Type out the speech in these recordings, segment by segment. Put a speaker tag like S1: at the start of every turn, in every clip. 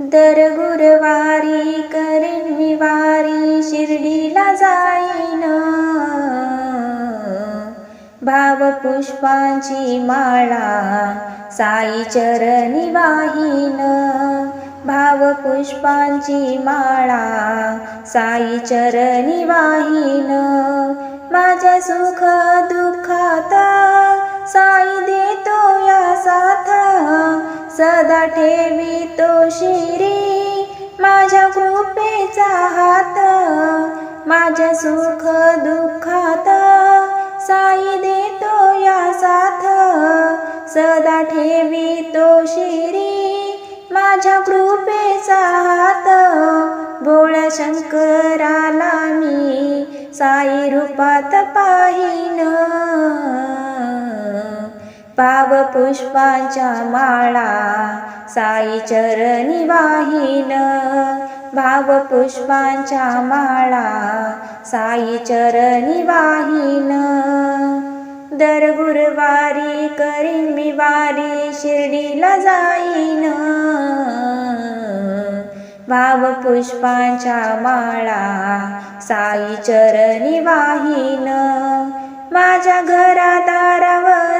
S1: दर गुरुवारी करेन मी वारी शिर्डीला जाईन. भाव पुष्पांची माळा साई चरणी वाहीन. भाव पुष्पांची माळा साई चरणी वाहीन. माझ्या सुख दुःखात साई सदा ठेवी तो शिरी. माझ्या कृपेचा हात माझ्या सुख दुःखात. साई देतो या साथ सदा ठेवी तो शिरी. माझ्या कृपेचा हात भोळ्या शंकराला मी साई रूपात पाहिन. पाव पुष्पांच्या माळा. साई चरणी वाहिन. भाव पुष्पांच्या माळा. साई चरणी वाहिन. दर गुरुवारी करीन मी वारी शिर्डीला जाईन. भाव पुष्पांच्या माळा. साई चरणी वाहिन. माझ्या घरादारावर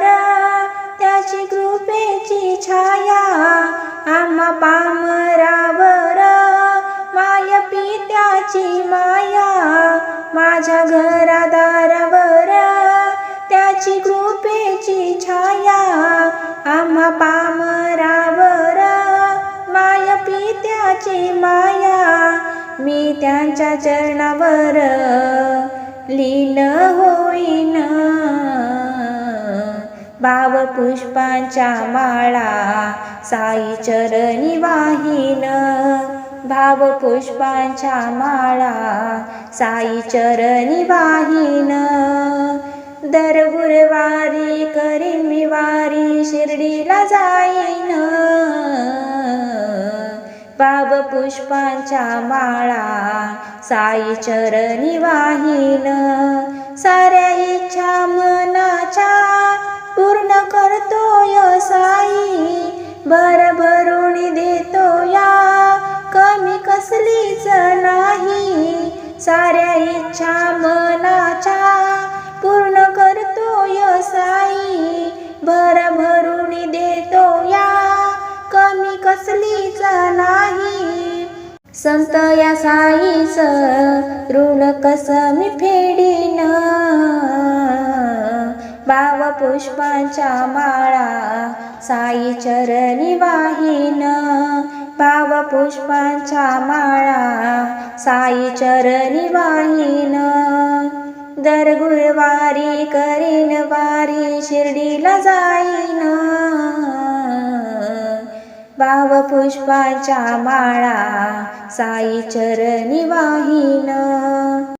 S1: पामरावर माय पित्याची माया माझ्या घरादारावर त्याची कृपेची छाया आम्हा पामरावर माय पित्याची माया मी त्यांच्या चरणावर लीन होईन. भाव पुष्पांच्या माळा. साई चरणी वाहिन. भाव पुष्पांच्या माळा. साई चरणी वाहिन. दर गुरुवारी करीन मी वारी शिर्डीला जाईन. भाव पुष्पांच्या माळा. साई चरणी वाहिन. साऱ्या इच्छा मनाच्या साऱ्या इच्छा मनाच्या पूर्ण करतोय साई. भर भरून देतो या कमी कसलीच नाही. संत या साई ऋण कस मी फेडीन? भाव पुष्पांच्या माळा साई चरणी वाहीन. भाव पुष्पांच्या माळा साई चरणी वाहीन. दर गुरुवारी करीन वारी शिर्डीला जाईन. भाव पुष्पांच्या माळा साई चरणी वाहीन.